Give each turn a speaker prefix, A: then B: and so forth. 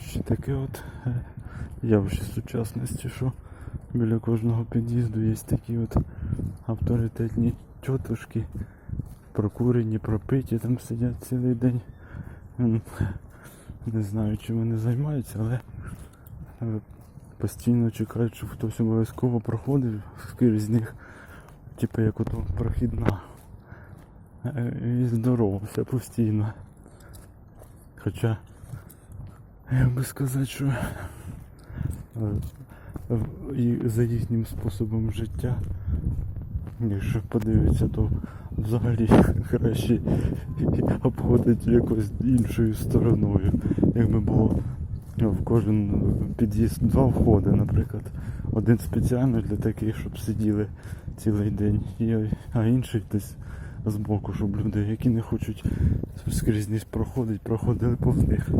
A: Ще таке от явище сучасності, що біля кожного під'їзду є такі от авторитетні тітушки, прокурені, пропиті, там сидять цілий день. Не знаю, чим вони займаються, але е, постійно чекають, щоб хтось обов'язково проходив скрізь них, типу як ото прохідна. Е, І здоровався постійно. Хоча я би сказати, що е, за їхнім способом життя, якщо подивитися, то взагалі краще обходить якось іншою стороною. Якби було в кожен під'їзд два входи, наприклад. Один спеціально для таких, щоб сиділи цілий день, а інший десь збоку, щоб люди, які не хочуть скрізь проходити, проходили повз них.